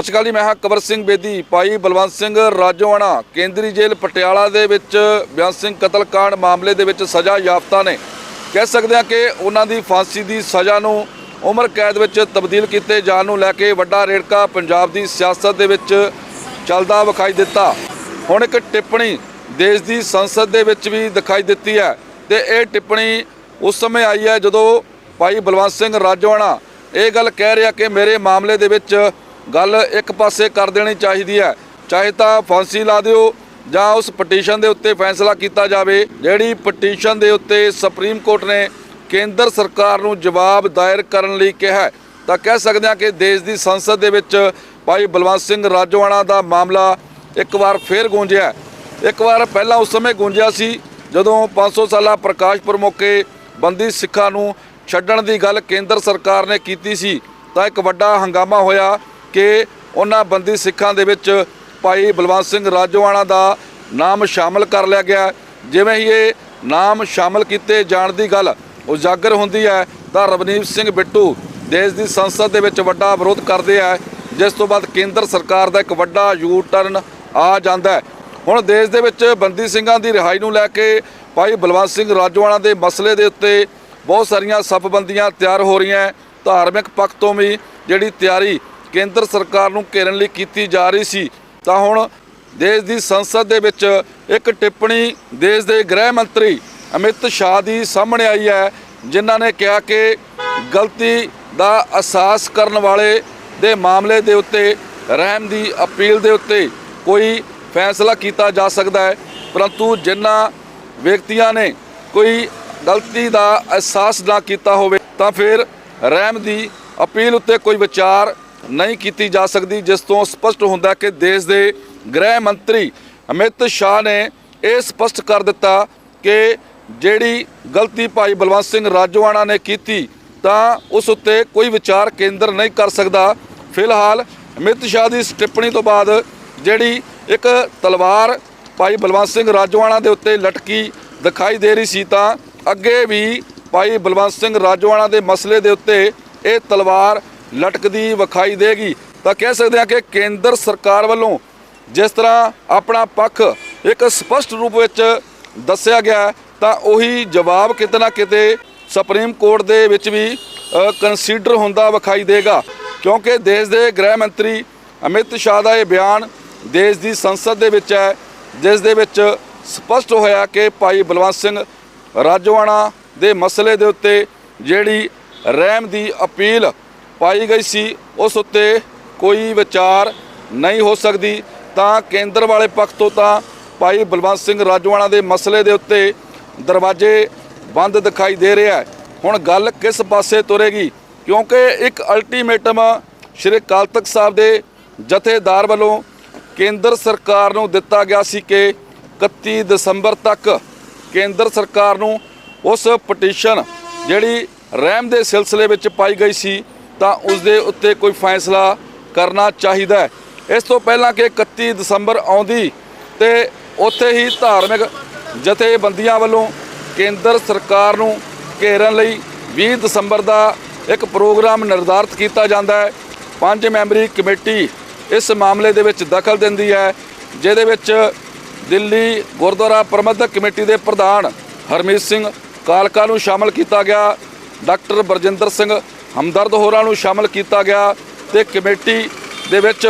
ਸਤਿ ਸ਼੍ਰੀ ਅਕਾਲ ਜੀ, ਮੈਂ ਹਾਂ ਕਵਰ ਸਿੰਘ ਬੇਦੀ। ਭਾਈ ਬਲਵੰਤ ਸਿੰਘ ਰਾਜੋਆਣਾ, ਕੇਂਦਰੀ ਜੇਲ੍ਹ ਪਟਿਆਲਾ ਦੇ ਵਿੱਚ ਬਿਆਨ ਸਿੰਘ ਕਤਲकांड ਮਾਮਲੇ ਦੇ ਵਿੱਚ ਸਜ਼ਾ ਯਾਫਤਾ ਨੇ। ਕਹਿ ਸਕਦੇ ਹਾਂ ਕਿ ਉਹਨਾਂ ਦੀ ਫਾਂਸੀ ਦੀ ਸਜ਼ਾ ਨੂੰ ਉਮਰ ਕੈਦ ਵਿੱਚ ਤਬਦੀਲ ਕੀਤੇ ਜਾਣ ਨੂੰ ਲੈ ਕੇ ਵੱਡਾ ਰੇੜਕਾ ਪੰਜਾਬ ਦੀ ਸਿਆਸਤ ਦੇ ਵਿੱਚ ਚੱਲਦਾ ਵਿਖਾਈ ਦਿੱਤਾ। ਹੁਣ ਇੱਕ ਟਿੱਪਣੀ ਦੇਸ਼ ਦੀ ਸੰਸਦ ਦੇ ਵਿੱਚ ਵੀ ਦਿਖਾਈ ਦਿੱਤੀ ਹੈ ਤੇ ਇਹ ਟਿੱਪਣੀ ਉਸ ਸਮੇਂ ਆਈ ਹੈ ਜਦੋਂ ਭਾਈ ਬਲਵੰਤ ਸਿੰਘ ਰਾਜੋਆਣਾ ਇਹ ਗੱਲ ਕਹਿ ਰਿਹਾ ਕਿ ਮੇਰੇ ਮਾਮਲੇ ਦੇ ਵਿੱਚ ਗੱਲ ਇੱਕ ਪਾਸੇ ਕਰ ਦੇਣੀ ਚਾਹੀਦੀ ਹੈ। ਚਾਹੇ ਤਾਂ ਫਾਂਸੀ ਲਾ ਦਿਓ ਜਾਂ ਉਸ ਪਟੀਸ਼ਨ ਦੇ ਉੱਤੇ ਫੈਸਲਾ ਕੀਤਾ ਜਾਵੇ, ਜਿਹੜੀ ਪਟੀਸ਼ਨ ਦੇ ਉੱਤੇ ਸੁਪਰੀਮ ਕੋਰਟ ਨੇ ਕੇਂਦਰ ਸਰਕਾਰ ਨੂੰ ਜਵਾਬ ਦਾਇਰ ਕਰਨ ਲਈ ਕਿਹਾ ਤਾਂ ਕਹਿ ਸਕਦੇ ਹਾਂ ਕਿ ਦੇਸ਼ ਦੀ ਸੰਸਦ ਦੇ ਵਿੱਚ ਭਾਈ ਬਲਵੰਤ ਸਿੰਘ ਰਾਜੋਆਣਾ ਦਾ ਮਾਮਲਾ ਇੱਕ ਵਾਰ ਫੇਰ ਗੂੰਜਿਆ ਇੱਕ ਵਾਰ ਪਹਿਲਾਂ ਉਸ ਸਮੇਂ ਗੂੰਜਿਆ ਸੀ, ਜਦੋਂ 500 ਸਾਲਾ ਪ੍ਰਕਾਸ਼ਪੁਰ ਮੌਕੇ ਬੰਦੀ ਸਿੱਖਾਂ ਨੂੰ ਛੱਡਣ ਦੀ ਗੱਲ ਕੇਂਦਰ ਸਰਕਾਰ ਨੇ ਕੀਤੀ ਸੀ, ਤਾਂ ਇੱਕ ਵੱਡਾ ਹੰਗਾਮਾ ਹੋਇਆ। ਕਿ ਉਹਨਾਂ ਬੰਦੀ ਸਿੱਖਾਂ ਦੇ ਵਿੱਚ ਭਾਈ ਬਲਵੰਤ ਸਿੰਘ ਰਾਜੋਆਣਾ ਦਾ ਨਾਮ ਸ਼ਾਮਲ ਕਰ ਲਿਆ ਗਿਆ। ਜਿਵੇਂ ਹੀ ਇਹ ਨਾਮ ਸ਼ਾਮਲ ਕੀਤੇ ਜਾਣ ਦੀ ਗੱਲ ਉਜਾਗਰ ਹੁੰਦੀ ਹੈ, ਤਾਂ ਰਵਨੀਤ ਸਿੰਘ ਬਿੱਟੂ ਦੇਸ਼ ਦੀ ਸੰਸਦ ਦੇ ਵਿੱਚ ਵੱਡਾ ਵਿਰੋਧ ਕਰਦੇ ਆ, ਜਿਸ ਤੋਂ ਬਾਅਦ ਕੇਂਦਰ ਸਰਕਾਰ ਦਾ ਇੱਕ ਵੱਡਾ ਯੂ ਟਰਨ ਆ ਜਾਂਦਾ ਹੈ। ਹੁਣ ਦੇਸ਼ ਦੇ ਵਿੱਚ ਬੰਦੀ ਸਿੰਘਾਂ ਦੀ ਰਿਹਾਈ ਨੂੰ ਲੈ ਕੇ ਭਾਈ ਬਲਵੰਤ ਸਿੰਘ ਰਾਜੋਆਣਾ ਦੇ ਮਸਲੇ ਦੇ ਉੱਤੇ ਬਹੁਤ ਸਾਰੀਆਂ ਸਫਬੰਦੀਆਂ ਤਿਆਰ ਹੋ ਰਹੀਆਂ ਧਾਰਮਿਕ ਪੱਖ ਤੋਂ ਵੀ ਜਿਹੜੀ ਤਿਆਰੀ ਕੇਂਦਰ ਸਰਕਾਰ ਨੂੰ ਘੇਰਨ ਲਈ ਕੀਤੀ ਜਾ ਰਹੀ ਸੀ, ਤਾਂ ਹੁਣ ਦੇਸ਼ ਦੀ ਸੰਸਦ ਦੇ ਵਿੱਚ ਇੱਕ ਟਿੱਪਣੀ ਦੇਸ਼ ਦੇ ਗ੍ਰਹਿ ਮੰਤਰੀ ਅਮਿਤ ਸ਼ਾਹ ਦੀ ਸਾਹਮਣੇ ਆਈ ਹੈ, ਜਿਨ੍ਹਾਂ ਨੇ ਕਿਹਾ ਕਿ ਗਲਤੀ ਦਾ ਅਹਿਸਾਸ ਕਰਨ ਵਾਲੇ ਦੇ ਮਾਮਲੇ ਦੇ ਉੱਤੇ, ਰਹਿਮ ਦੀ ਅਪੀਲ ਦੇ ਉੱਤੇ ਕੋਈ ਫੈਸਲਾ ਕੀਤਾ ਜਾ ਸਕਦਾ ਹੈ, ਪਰੰਤੂ ਜਿਨ੍ਹਾਂ ਵਿਅਕਤੀਆਂ ਨੇ ਕੋਈ ਗਲਤੀ ਦਾ ਅਹਿਸਾਸ ਨਾ ਕੀਤਾ ਹੋਵੇ, ਤਾਂ ਫਿਰ ਰਹਿਮ ਦੀ ਅਪੀਲ ਉੱਤੇ ਕੋਈ ਵਿਚਾਰ ਨਹੀਂ ਕੀਤੀ ਜਾ ਸਕਦੀ, ਜਿਸ ਤੋਂ ਸਪਸ਼ਟ ਹੁੰਦਾ ਕਿ ਦੇਸ਼ ਦੇ ਗ੍ਰਹਿ ਮੰਤਰੀ ਅਮਿਤ ਸ਼ਾਹ ਨੇ ਇਹ ਸਪਸ਼ਟ ਕਰ ਦਿੱਤਾ ਕਿ ਜਿਹੜੀ ਗਲਤੀ ਭਾਈ ਬਲਵੰਤ ਸਿੰਘ ਰਾਜੋਆਣਾ ਨੇ ਕੀਤੀ, ਤਾਂ ਉਸ ਉੱਤੇ ਕੋਈ ਵਿਚਾਰ ਕੇਂਦਰ ਨਹੀਂ ਕਰ ਸਕਦਾ। ਫਿਲਹਾਲ ਅਮਿਤ ਸ਼ਾਹ ਦੀ ਇਸ ਟਿੱਪਣੀ ਤੋਂ ਬਾਅਦ ਜਿਹੜੀ ਇੱਕ ਤਲਵਾਰ ਭਾਈ ਬਲਵੰਤ ਸਿੰਘ ਰਾਜੋਆਣਾ ਦੇ ਉੱਤੇ ਲਟਕੀ ਦਿਖਾਈ ਦੇ ਰਹੀ ਸੀ, ਤਾਂ ਅੱਗੇ ਵੀ ਭਾਈ ਬਲਵੰਤ ਸਿੰਘ ਰਾਜੋਆਣਾ ਦੇ ਮਸਲੇ ਦੇ ਉੱਤੇ ਇਹ ਤਲਵਾਰ ਲਟਕਦੀ ਵਿਖਾਈ ਦੇਗੀ। ਤਾਂ ਕਹਿ ਸਕਦੇ ਹਾਂ ਕਿ ਕੇਂਦਰ ਸਰਕਾਰ ਵੱਲੋਂ ਜਿਸ ਤਰ੍ਹਾਂ ਆਪਣਾ ਪੱਖ ਇੱਕ ਸਪਸ਼ਟ ਰੂਪ ਵਿੱਚ ਦੱਸਿਆ ਗਿਆ ਤਾਂ ਉਹੀ ਜਵਾਬ ਕਿਤੇ ਨਾ ਕਿਤੇ ਸੁਪਰੀਮ ਕੋਰਟ ਦੇ ਵਿੱਚ ਵੀ ਕੰਸੀਡਰ ਹੁੰਦਾ ਵਿਖਾਈ ਦੇਗਾ। ਕਿਉਂਕਿ ਦੇਸ਼ ਦੇ ਗ੍ਰਹਿ ਮੰਤਰੀ ਅਮਿਤ ਸ਼ਾਹ ਦਾ ਇਹ ਬਿਆਨ ਦੇਸ਼ ਦੀ ਸੰਸਦ ਦੇ ਵਿੱਚ ਹੈ, ਜਿਸ ਦੇ ਵਿੱਚ ਸਪਸ਼ਟ ਹੋਇਆ ਕਿ ਭਾਈ ਬਲਵੰਤ ਸਿੰਘ ਰਾਜਵਾਣਾ ਦੇ ਮਸਲੇ ਦੇ ਉੱਤੇ ਜਿਹੜੀ ਰਹਿਮ ਦੀ ਅਪੀਲ ਪਾਈ ਗਈ ਸੀ, ਉਸ ਉੱਤੇ ਕੋਈ ਵਿਚਾਰ ਨਹੀਂ ਹੋ ਸਕਦੀ। ਤਾਂ ਕੇਂਦਰ ਵਾਲੇ ਪੱਖ ਤੋਂ ਤਾਂ ਭਾਈ ਬਲਵੰਤ ਸਿੰਘ ਰਾਜੋਆਣਾ ਦੇ ਮਸਲੇ ਦੇ ਉੱਤੇ ਦਰਵਾਜ਼ੇ ਬੰਦ ਦਿਖਾਈ ਦੇ ਰਿਹਾ ਹੈ। ਹੁਣ ਗੱਲ ਕਿਸ ਪਾਸੇ ਤੁਰੇਗੀ? ਕਿਉਂਕਿ ਇੱਕ ਅਲਟੀਮੇਟਮ ਸ਼੍ਰੀ ਅਕਾਲ ਤਖਤ ਸਾਹਿਬ ਦੇ ਜਥੇਦਾਰ ਵੱਲੋਂ ਕੇਂਦਰ ਸਰਕਾਰ ਨੂੰ ਦਿੱਤਾ ਗਿਆ ਸੀ ਕਿ 31 ਦਸੰਬਰ ਤੱਕ ਕੇਂਦਰ ਸਰਕਾਰ ਨੂੰ ਉਸ ਪਟੀਸ਼ਨ ਜਿਹੜੀ ਰਹਿਮ ਦੇ ਸਿਲਸਿਲੇ ਵਿੱਚ ਪਾਈ ਗਈ ਸੀ ਤਾਂ ਉਸ ਦੇ ਉੱਤੇ ਕੋਈ ਫੈਸਲਾ ਕਰਨਾ ਚਾਹੀਦਾ ਇਸ ਤੋਂ ਪਹਿਲਾਂ ਕਿ 31 ਦਸੰਬਰ ਆਉਂਦੀ ਤੇ ਉੱਥੇ ਹੀ ਧਾਰਮਿਕ ਜਥੇਬੰਦੀਆਂ ਵੱਲੋਂ ਕੇਂਦਰ ਸਰਕਾਰ ਨੂੰ ਘੇਰਨ ਲਈ 20 ਦਸੰਬਰ ਦਾ ਇੱਕ ਪ੍ਰੋਗਰਾਮ ਨਿਰਧਾਰਤ ਕੀਤਾ ਜਾਂਦਾ ਹੈ। ਪੰਜ ਮੈਂਬਰੀ ਕਮੇਟੀ ਇਸ ਮਾਮਲੇ ਦੇ ਵਿੱਚ ਦਖਲ ਦਿੰਦੀ ਹੈ, ਜਿਹਦੇ ਵਿੱਚ ਦਿੱਲੀ ਗੁਰਦੁਆਰਾ ਪ੍ਰਬੰਧਕ ਕਮੇਟੀ ਦੇ ਪ੍ਰਧਾਨ ਹਰਮੀਤ ਸਿੰਘ ਕਾਲਕਾ ਨੂੰ ਸ਼ਾਮਲ ਕੀਤਾ ਗਿਆ। ਡਾਕਟਰ ਬਰਜਿੰਦਰ ਸਿੰਘ ਹਮਦਰਦ ਹੋਰਾਂ ਨੂੰ ਸ਼ਾਮਲ ਕੀਤਾ ਗਿਆ ਤੇ ਕਮੇਟੀ ਦੇ ਵਿੱਚ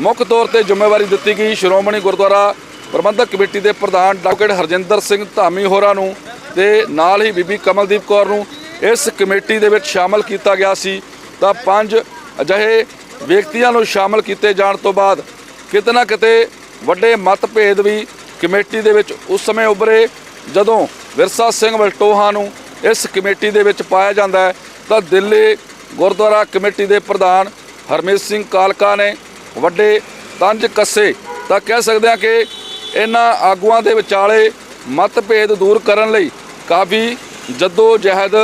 ਮੁੱਖ ਤੌਰ ਤੇ ਜ਼ਿੰਮੇਵਾਰੀ ਦਿੱਤੀ ਗਈ। ਸ਼੍ਰੋਮਣੀ ਗੁਰਦੁਆਰਾ ਪ੍ਰਬੰਧਕ ਕਮੇਟੀ ਦੇ ਪ੍ਰਧਾਨ ਡਾਕਟਰ ਹਰਜਿੰਦਰ ਸਿੰਘ ਧਾਮੀ ਹੋਰਾਂ ਨੂੰ ਤੇ ਨਾਲ ਹੀ ਬੀਬੀ ਕਮਲਦੀਪ ਕੌਰ ਨੂੰ ਇਸ ਕਮੇਟੀ ਦੇ ਵਿੱਚ ਸ਼ਾਮਲ ਕੀਤਾ ਗਿਆ ਸੀ। ਤਾਂ ਪੰਜ ਅਜਿਹੇ ਵਿਅਕਤੀਆਂ ਨੂੰ ਸ਼ਾਮਲ ਕੀਤੇ ਜਾਣ ਤੋਂ ਬਾਅਦ ਕਿਤੇ ਨਾ ਕਿਤੇ ਵੱਡੇ ਮਤਭੇਦ ਵੀ ਕਮੇਟੀ ਦੇ ਵਿੱਚ ਉਸ ਸਮੇਂ ਉਭਰੇ, ਜਦੋਂ ਵਿਰਸਾ ਸਿੰਘ ਵਲਟੋਹਾ ਨੂੰ ਇਸ ਕਮੇਟੀ ਦੇ ਵਿੱਚ ਪਾਇਆ ਜਾਂਦਾ ਹੈ। ਤਾਂ ਦਿੱਲੀ ਗੁਰਦੁਆਰਾ ਕਮੇਟੀ ਦੇ ਪ੍ਰਧਾਨ ਹਰਮੀਤ ਸਿੰਘ ਕਾਲਕਾ ਨੇ ਵੱਡੇ ਤੰਜ ਕੱਸੇ ਤਾਂ ਕਹਿ ਸਕਦੇ ਹਾਂ ਕਿ ਇਹਨਾਂ ਆਗੂਆਂ ਦੇ ਵਿਚਾਲੇ ਮਤਭੇਦ ਦੂਰ ਕਰਨ ਲਈ ਕਾਫੀ ਜੱਦੋ ਜਹਿਦ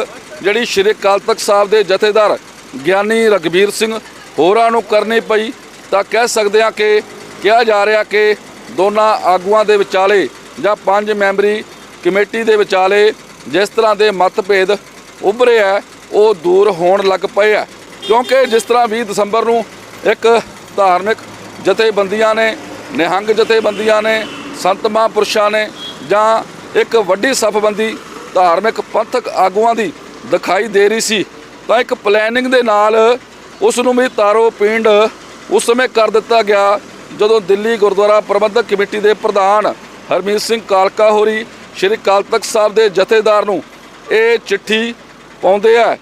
ਜਿਹੜੀ ਸ਼੍ਰੀ ਅਕਾਲ ਤਖਤ ਸਾਹਿਬ ਦੇ ਜਥੇਦਾਰ ਗਿਆਨੀ ਰਗਵੀਰ ਸਿੰਘ ਹੋਰਾਂ ਨੂੰ ਕਰਨੀ ਪਈ ਤਾਂ ਕਹਿ ਸਕਦੇ ਹਾਂ ਕਿ ਕਿਹਾ ਜਾ ਰਿਹਾ ਕਿ ਦੋਨਾਂ ਆਗੂਆਂ ਦੇ ਵਿਚਾਲੇ ਜਾਂ ਪੰਜ ਮੈਂਬਰੀ ਕਮੇਟੀ ਦੇ ਵਿਚਾਲੇ ਜਿਸ ਤਰ੍ਹਾਂ ਦੇ ਮਤਭੇਦ ਉਭਰੇ ਆ ਉਹ ਦੂਰ ਹੋਣ ਲੱਗ ਪਏ ਆ। ਕਿਉਂਕਿ ਜਿਸ ਤਰ੍ਹਾਂ 20 ਦਸੰਬਰ ਨੂੰ ਇੱਕ ਧਾਰਮਿਕ ਜਥੇਬੰਦੀਆਂ ਨੇ, ਨਿਹੰਗ ਜਥੇਬੰਦੀਆਂ ਨੇ, ਸੰਤ ਮਹਾਂਪੁਰਸ਼ਾਂ ਨੇ ਜਾਂ ਇੱਕ ਵੱਡੀ ਸਫਬੰਦੀ ਧਾਰਮਿਕ ਪੰਥਕ ਆਗੂਆਂ ਦੀ ਦਿਖਾਈ ਦੇ ਰਹੀ ਸੀ, ਤਾਂ ਇੱਕ ਪਲੈਨਿੰਗ ਦੇ ਨਾਲ ਉਸ ਨੂੰ ਵੀ ਤਾਰੋ ਪਿੰਡ ਉਸ ਸਮੇਂ ਕਰ ਦਿੱਤਾ ਗਿਆ, ਜਦੋਂ ਦਿੱਲੀ ਗੁਰਦੁਆਰਾ ਪ੍ਰਬੰਧਕ ਕਮੇਟੀ ਦੇ ਪ੍ਰਧਾਨ ਹਰਮੀਤ ਸਿੰਘ ਕਾਲਕਾ ਹੋਰੀ, ਸ਼੍ਰੀ ਅਕਾਲ ਤਖਤ ਸਾਹਿਬ ਦੇ ਜਥੇਦਾਰ ਨੂੰ ਇਹ ਚਿੱਠੀ ਪਾਉਂਦੇ ਆ।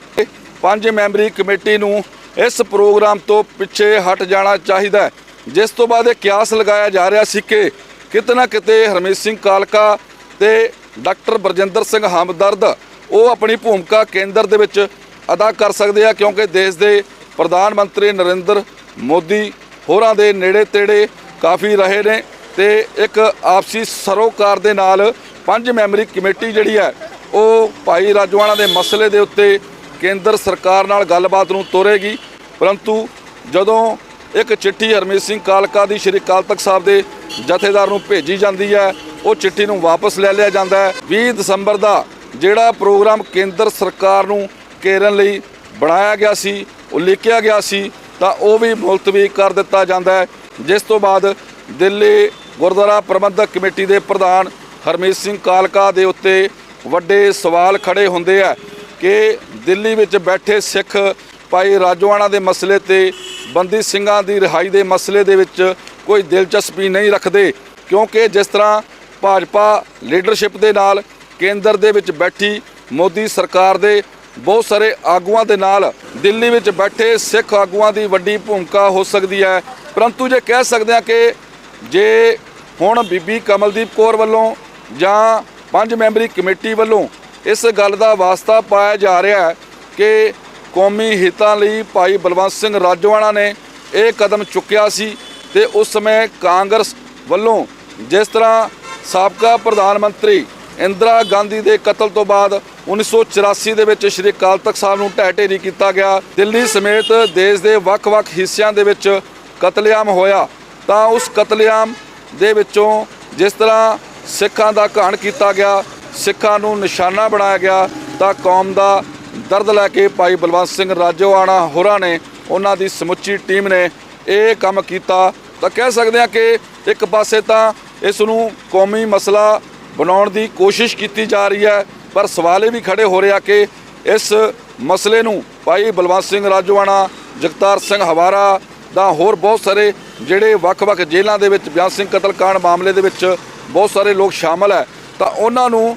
ਪੰਜ ਮੈਂਬਰੀ ਕਮੇਟੀ ਨੂੰ ਇਸ ਪ੍ਰੋਗਰਾਮ ਤੋਂ ਪਿੱਛੇ ਹਟ ਜਾਣਾ ਚਾਹੀਦਾ ਜਿਸ ਤੋਂ ਬਾਅਦ ਇਹ ਕਿਆਸ ਲਗਾਇਆ ਜਾ ਰਿਹਾ ਸੀ ਕਿ ਕਿਤੇ ਨਾ ਕਿਤੇ ਹਰਮੀਤ ਸਿੰਘ ਕਾਲਕਾ ਤੇ ਡਾਕਟਰ ਬਰਜਿੰਦਰ ਸਿੰਘ ਹਮਦਰਦ ਉਹ ਆਪਣੀ ਭੂਮਿਕਾ ਕੇਂਦਰ ਦੇ ਵਿੱਚ ਅਦਾ ਕਰ ਸਕਦੇ ਆ, ਕਿਉਂਕਿ ਦੇਸ਼ ਦੇ ਪ੍ਰਧਾਨ ਮੰਤਰੀ ਨਰਿੰਦਰ ਮੋਦੀ ਹੋਰਾਂ ਦੇ ਨੇੜੇ ਤੇੜੇ ਕਾਫੀ ਰਹੇ ਨੇ ਤੇ ਇੱਕ ਆਪਸੀ ਸਰੋਕਾਰ ਦੇ ਨਾਲ ਪੰਜ ਮੈਂਬਰੀ ਕਮੇਟੀ ਜਿਹੜੀ ਹੈ ਉਹ ਭਾਈ ਰਾਜਵਾਨਾ ਦੇ ਮਸਲੇ ਦੇ ਉੱਤੇ ਕੇਂਦਰ ਸਰਕਾਰ ਨਾਲ ਗੱਲਬਾਤ ਨੂੰ ਤੋਰੇਗੀ। ਪਰੰਤੂ ਜਦੋਂ ਇੱਕ ਚਿੱਠੀ ਹਰਮੀਤ ਸਿੰਘ ਕਾਲਕਾ ਦੀ ਸ਼੍ਰੀ ਅਕਾਲ ਤਖਤ ਸਾਹਿਬ ਦੇ ਜਥੇਦਾਰ ਨੂੰ ਭੇਜੀ ਜਾਂਦੀ ਹੈ, ਉਹ ਚਿੱਠੀ ਨੂੰ ਵਾਪਸ ਲੈ ਲਿਆ ਜਾਂਦਾ ਹੈ। 20 ਦਸੰਬਰ ਦਾ ਜਿਹੜਾ ਪ੍ਰੋਗਰਾਮ ਕੇਂਦਰ ਸਰਕਾਰ ਨੂੰ ਕੇਰਨ ਲਈ ਬਣਾਇਆ ਗਿਆ ਸੀ, ਉਹ ਗਿਆ ਸੀ, ਤਾਂ ਉਹ ਵੀ ਮੁਲਤਵੀ ਕਰ ਦਿੱਤਾ ਜਾਂਦਾ ਹੈ। ਜਿਸ ਤੋਂ ਬਾਅਦ ਦਿੱਲੀ ਗੁਰਦੁਆਰਾ ਪ੍ਰਬੰਧਕ ਕਮੇਟੀ ਦੇ ਪ੍ਰਧਾਨ ਹਰਮੀਤ ਸਿੰਘ ਕਾਲਕਾ ਦੇ ਉੱਤੇ ਵੱਡੇ ਸਵਾਲ ਖੜੇ ਹੁੰਦੇ ਆ ਕਿ ਦਿੱਲੀ ਵਿੱਚ ਬੈਠੇ ਸਿੱਖ ਭਾਈ ਰਾਜਵਾਨਾ ਦੇ ਮਸਲੇ ਤੇ ਬੰਦੀ ਸਿੰਘਾਂ ਦੀ ਰਿਹਾਈ ਦੇ ਮਸਲੇ ਦੇ ਵਿੱਚ ਕੋਈ ਦਿਲਚਸਪੀ ਨਹੀਂ ਰੱਖਦੇ, ਕਿਉਂਕਿ ਜਿਸ ਤਰ੍ਹਾਂ ਭਾਜਪਾ ਲੀਡਰਸ਼ਿਪ ਦੇ ਨਾਲ ਕੇਂਦਰ ਦੇ ਵਿੱਚ ਬੈਠੀ ਮੋਦੀ ਸਰਕਾਰ ਦੇ ਬਹੁਤ ਸਾਰੇ ਆਗੂਆਂ ਦੇ ਨਾਲ ਦਿੱਲੀ ਵਿੱਚ ਬੈਠੇ ਸਿੱਖ ਆਗੂਆਂ ਦੀ ਵੱਡੀ ਭੂਮਿਕਾ ਹੋ ਸਕਦੀ ਹੈ। ਪਰੰਤੂ ਜੇ ਕਹਿ ਸਕਦੇ ਹਾਂ ਕਿ ਜੇ ਹੁਣ ਬੀਬੀ ਕਮਲਦੀਪ ਕੌਰ ਵੱਲੋਂ ਜਾਂ ਪੰਜ ਮੈਂਬਰੀ ਕਮੇਟੀ ਵੱਲੋਂ ਇਸ ਗੱਲ ਦਾ ਵਾਸਤਾ ਪਾਇਆ ਜਾ ਰਿਹਾ ਹੈ ਕਿ ਕੌਮੀ ਹਿੱਤਾਂ ਲਈ ਭਾਈ ਬਲਵੰਤ ਸਿੰਘ ਰਾਜੋਆਣਾ ਨੇ ਇਹ ਕਦਮ ਚੁੱਕਿਆ ਸੀ ਤੇ ਉਸ ਸਮੇਂ ਕਾਂਗਰਸ ਵੱਲੋਂ ਜਿਸ ਤਰ੍ਹਾਂ ਸਾਬਕਾ ਪ੍ਰਧਾਨ ਮੰਤਰੀ ਇੰਦਰਾ ਗਾਂਧੀ ਦੇ ਕਤਲ ਤੋਂ ਬਾਅਦ 1984 ਦੇ ਵਿੱਚ ਸ਼੍ਰੀ ਅਕਾਲ ਤਖਤ ਸਾਹਿਬ ਨੂੰ ਢਹਿ ਢੇਰੀ ਕੀਤਾ ਗਿਆ, ਦਿੱਲੀ ਸਮੇਤ ਦੇਸ਼ ਦੇ ਵੱਖ-ਵੱਖ ਹਿੱਸਿਆਂ ਦੇ ਵਿੱਚ ਕਤਲੇਆਮ ਹੋਇਆ, ਤਾਂ ਉਸ ਕਤਲੇਆਮ ਦੇ ਵਿੱਚੋਂ ਜਿਸ ਤਰ੍ਹਾਂ ਸਿੱਖਾਂ ਦਾ ਘਾਣ ਕੀਤਾ ਗਿਆ, ਸਿੱਖਾਂ ਨੂੰ ਨਿਸ਼ਾਨਾ ਬਣਾਇਆ ਗਿਆ ਤਾਂ ਕੌਮ ਦਾ ਦਰਦ ਲੈ ਕੇ ਭਾਈ ਬਲਵੰਤ ਸਿੰਘ ਰਾਜੋਆਣਾ ਹੋਰਾਂ ਨੇ ਉਹਨਾਂ ਦੀ ਸਮੁੱਚੀ ਟੀਮ ਨੇ ਇਹ ਕੰਮ ਕੀਤਾ। ਤਾਂ ਕਹਿ ਸਕਦੇ ਹਾਂ ਕਿ ਇੱਕ ਪਾਸੇ ਤਾਂ ਇਸ ਨੂੰ ਕੌਮੀ ਮਸਲਾ ਬਣਾਉਣ ਦੀ ਕੋਸ਼ਿਸ਼ ਕੀਤੀ ਜਾ ਰਹੀ ਹੈ, ਪਰ ਸਵਾਲ ਇਹ ਵੀ ਖੜੇ ਹੋ ਰਿਹਾ ਕਿ ਇਸ ਮਸਲੇ ਨੂੰ ਭਾਈ ਬਲਵੰਤ ਸਿੰਘ ਰਾਜੋਆਣਾ, ਜਗਤਾਰ ਸਿੰਘ ਹਵਾਰਾ ਦਾ ਹੋਰ ਬਹੁਤ ਸਾਰੇ ਜਿਹੜੇ ਵੱਖ-ਵੱਖ ਜੇਲ੍ਹਾਂ ਦੇ ਵਿੱਚ ਬਿਆਨ ਸਿੰਘ ਕਤਲकांड ਮਾਮਲੇ ਦੇ ਵਿੱਚ ਬਹੁਤ ਸਾਰੇ ਲੋਕ ਸ਼ਾਮਲ ਹੈ। ਤਾਂ ਉਹਨਾਂ ਨੂੰ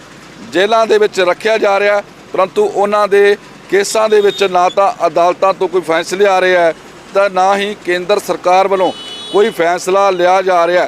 ਜੇਲ੍ਹਾਂ ਦੇ ਵਿੱਚ ਰੱਖਿਆ ਜਾ ਰਿਹਾ ਪਰੰਤੂ ਉਹਨਾਂ ਦੇ ਕੇਸਾਂ ਦੇ ਵਿੱਚ ਨਾ ਤਾਂ ਅਦਾਲਤਾਂ ਤੋਂ ਕੋਈ ਫੈਸਲੇ ਆ ਰਹੇ ਹੈ ਤਾਂ ਨਾ ਹੀ ਕੇਂਦਰ ਸਰਕਾਰ ਵੱਲੋਂ ਕੋਈ ਫੈਸਲਾ ਲਿਆ ਜਾ ਰਿਹਾ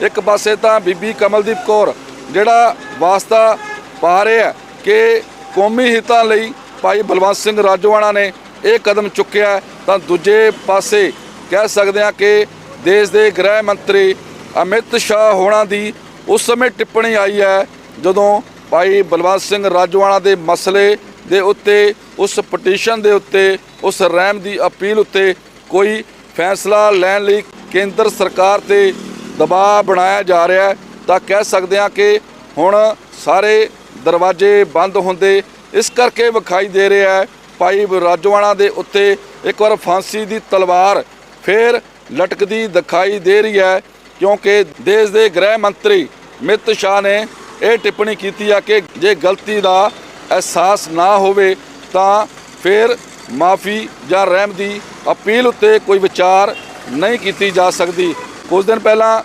ਇੱਕ ਪਾਸੇ ਤਾਂ ਬੀਬੀ ਕਮਲਦੀਪ ਕੌਰ ਜਿਹੜਾ ਵਾਸਤਾ ਪਾ ਰਿਹਾ ਕਿ ਕੌਮੀ ਹਿੱਤਾਂ ਲਈ ਭਾਈ ਬਲਵੰਤ ਸਿੰਘ ਰਾਜੋਆਣਾ ਨੇ ਇਹ ਕਦਮ ਚੁੱਕਿਆ ਤਾਂ ਦੂਜੇ ਪਾਸੇ ਕਹਿ ਸਕਦੇ ਹਾਂ ਕਿ ਦੇਸ਼ ਦੇ ਗ੍ਰਹਿ ਮੰਤਰੀ ਅਮਿਤ ਸ਼ਾਹ ਹੋਣਾ ਦੀ ਉਸ ਸਮੇਂ ਟਿੱਪਣੀ ਆਈ ਹੈ ਜਦੋਂ ਭਾਈ ਬਲਵੰਤ ਸਿੰਘ ਰਾਜੋਆਣਾ ਦੇ ਮਸਲੇ ਦੇ ਉੱਤੇ, ਉਸ ਪਟੀਸ਼ਨ ਦੇ ਉੱਤੇ, ਉਸ ਰਹਿਮ ਦੀ ਅਪੀਲ ਉੱਤੇ ਕੋਈ ਫੈਸਲਾ ਲੈਣ ਲਈ ਕੇਂਦਰ ਸਰਕਾਰ ਤੇ ਦਬਾਅ ਬਣਾਇਆ ਜਾ ਰਿਹਾ ਹੈ ਤਾਂ ਕਹਿ ਸਕਦੇ ਹਾਂ ਕਿ ਹੁਣ ਸਾਰੇ ਦਰਵਾਜ਼ੇ ਬੰਦ ਹੁੰਦੇ। ਇਸ ਕਰਕੇ ਵਿਖਾਈ ਦੇ ਰਿਹਾ ਹੈ ਭਾਈ ਰਾਜੋਆਣਾ ਦੇ ਉੱਤੇ ਇੱਕ ਵਾਰ ਫਾਂਸੀ ਦੀ ਤਲਵਾਰ ਫੇਰ ਲਟਕਦੀ ਦਿਖਾਈ ਦੇ ਰਹੀ ਹੈ। ਕਿਉਂਕਿ ਦੇਸ਼ ਦੇ ਗ੍ਰਹਿ ਮੰਤਰੀ ਮਿਤ ਸ਼ਾਹ ਨੇ ਇਹ ਟਿੱਪਣੀ ਕੀਤੀ ਆ ਕਿ ਜੇ ਗਲਤੀ ਦਾ ਅਹਿਸਾਸ ਨਾ ਹੋਵੇ ਤਾਂ ਫਿਰ ਮਾਫੀ ਜਾਂ ਰਹਿਮ ਦੀ ਅਪੀਲ ਉੱਤੇ ਕੋਈ ਵਿਚਾਰ ਨਹੀਂ ਕੀਤੀ ਜਾ ਸਕਦੀ। ਕੁਝ ਦਿਨ ਪਹਿਲਾਂ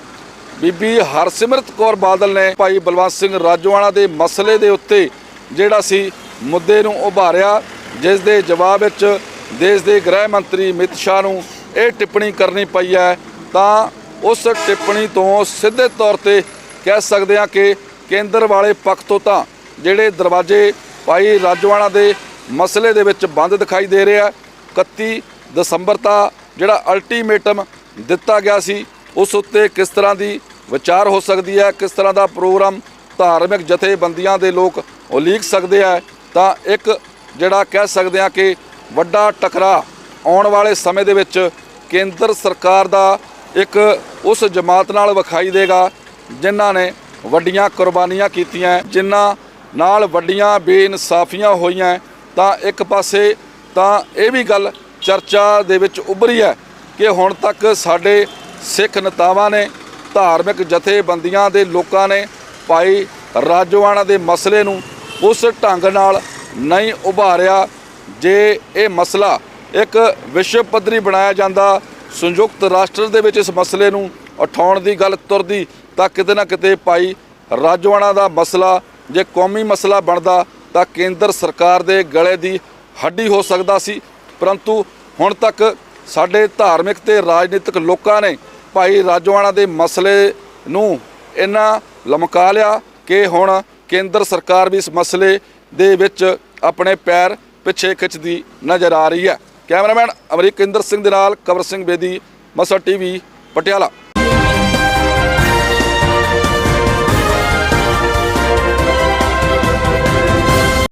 ਬੀਬੀ ਹਰਸਿਮਰਤ ਕੌਰ ਬਾਦਲ ਨੇ ਭਾਈ ਬਲਵੰਤ ਸਿੰਘ ਰਾਜੋਆਣਾ ਦੇ ਮਸਲੇ ਦੇ ਉੱਤੇ ਜਿਹੜਾ ਸੀ ਮੁੱਦੇ ਨੂੰ ਉਭਾਰਿਆ, ਜਿਸ ਦੇ ਜਵਾਬ ਵਿੱਚ ਦੇਸ਼ ਦੇ ਗ੍ਰਹਿ ਮੰਤਰੀ ਅਮਿਤ ਸ਼ਾਹ ਨੂੰ ਇਹ ਟਿੱਪਣੀ ਕਰਨੀ ਪਈ ਹੈ। ਤਾਂ ਉਸ ਟਿੱਪਣੀ ਤੋਂ ਸਿੱਧੇ ਤੌਰ ਤੇ ਕਹਿ ਸਕਦੇ ਹਾਂ ਕਿ ਕੇਂਦਰ ਵਾਲੇ ਪੱਖ ਤੋਂ ਤਾਂ ਜਿਹੜੇ ਦਰਵਾਜ਼ੇ ਭਾਈ ਰਾਜੋਆਣਾ ਦੇ ਮਸਲੇ ਦੇ ਵਿੱਚ ਬੰਦ ਦਿਖਾਈ ਦੇ ਰਿਹਾ 31 ਦਸੰਬਰ ਦਾ ਜਿਹੜਾ ਅਲਟੀਮੇਟਮ ਦਿੱਤਾ ਗਿਆ ਸੀ, ਉਸ ਉੱਤੇ ਕਿਸ ਤਰ੍ਹਾਂ ਦੀ ਵਿਚਾਰ ਹੋ ਸਕਦੀ ਹੈ, ਕਿਸ ਤਰ੍ਹਾਂ ਦਾ ਪ੍ਰੋਗਰਾਮ ਧਾਰਮਿਕ ਜਥੇਬੰਦੀਆਂ ਦੇ ਲੋਕ ਉਲੀਕ ਸਕਦੇ ਆ ਤਾਂ ਇੱਕ ਜਿਹੜਾ ਕਹਿ ਸਕਦੇ ਆ ਕਿ ਵੱਡਾ ਟਕਰਾ ਆਉਣ ਵਾਲੇ ਸਮੇਂ ਦੇ ਵਿੱਚ ਕੇਂਦਰ ਸਰਕਾਰ ਦਾ ਇੱਕ ਉਸ ਜਮਾਤ ਨਾਲ ਵਿਖਾਈ ਦੇਗਾ ਜਿਨ੍ਹਾਂ ਨੇ ਵੱਡੀਆਂ ਕੁਰਬਾਨੀਆਂ ਕੀਤੀਆਂ। ਜਿਨ੍ਹਾਂ ਨਾਲ ਵੱਡੀਆਂ ਬੇਇਨਸਾਫੀਆਂ ਹੋਈਆਂ, ਤਾਂ ਇੱਕ ਪਾਸੇ ਤਾਂ ਇਹ ਵੀ ਗੱਲ ਚਰਚਾ ਦੇ ਵਿੱਚ ਉੱਭਰੀ ਹੈ ਕਿ ਹੁਣ ਤੱਕ ਸਾਡੇ ਸਿੱਖ ਨੇਤਾਵਾਂ ਨੇ, ਧਾਰਮਿਕ ਜਥੇਬੰਦੀਆਂ ਦੇ ਲੋਕਾਂ ਨੇ ਭਾਈ ਰਾਜੋਆਣਾ ਦੇ ਮਸਲੇ ਨੂੰ ਉਸ ਢੰਗ ਨਾਲ ਨਹੀਂ ਉਭਾਰਿਆ। ਜੇ ਇਹ ਮਸਲਾ ਇੱਕ ਵਿਸ਼ਵ ਪੱਧਰੀ ਬਣਾਇਆ ਜਾਂਦਾ ਸੰਯੁਕਤ ਰਾਸ਼ਟਰ ਦੇ ਵਿੱਚ ਇਸ ਮਸਲੇ ਨੂੰ ਉਠਾਉਣ ਦੀ ਗੱਲ ਤੁਰਦੀ ਤਾਂ ਕਿਤੇ ਨਾ ਕਿਤੇ ਭਾਈ ਰਾਜਵਾਣਾ ਦਾ ਮਸਲਾ, ਜੇ ਕੌਮੀ ਮਸਲਾ ਬਣਦਾ ਤਾਂ ਕੇਂਦਰ ਸਰਕਾਰ ਦੇ ਗਲੇ ਦੀ ਹੱਡੀ ਹੋ ਸਕਦਾ ਸੀ। ਪਰੰਤੂ ਹੁਣ ਤੱਕ ਸਾਡੇ ਧਾਰਮਿਕ ਤੇ ਰਾਜਨੀਤਿਕ ਲੋਕਾਂ ਨੇ ਭਾਈ ਰਾਜਵਾਣਾ ਦੇ ਮਸਲੇ ਨੂੰ ਇੰਨਾ ਲਮਕਾ ਲਿਆ ਕਿ ਹੁਣ ਕੇਂਦਰ ਸਰਕਾਰ ਵੀ ਇਸ ਮਸਲੇ ਦੇ ਵਿੱਚ ਆਪਣੇ ਪੈਰ ਪਿੱਛੇ ਖਿੱਚਦੀ ਨਜ਼ਰ ਆ ਰਹੀ ਹੈ। ਕੈਮਰਾਮੈਨ ਅਮਰੀਕਿੰਦਰ ਸਿੰਘ ਦੇ ਨਾਲ ਕਵਰ ਸਿੰਘ ਬੇਦੀ ਮਸਾ ਟੀਵੀ ਪਟਿਆਲਾ।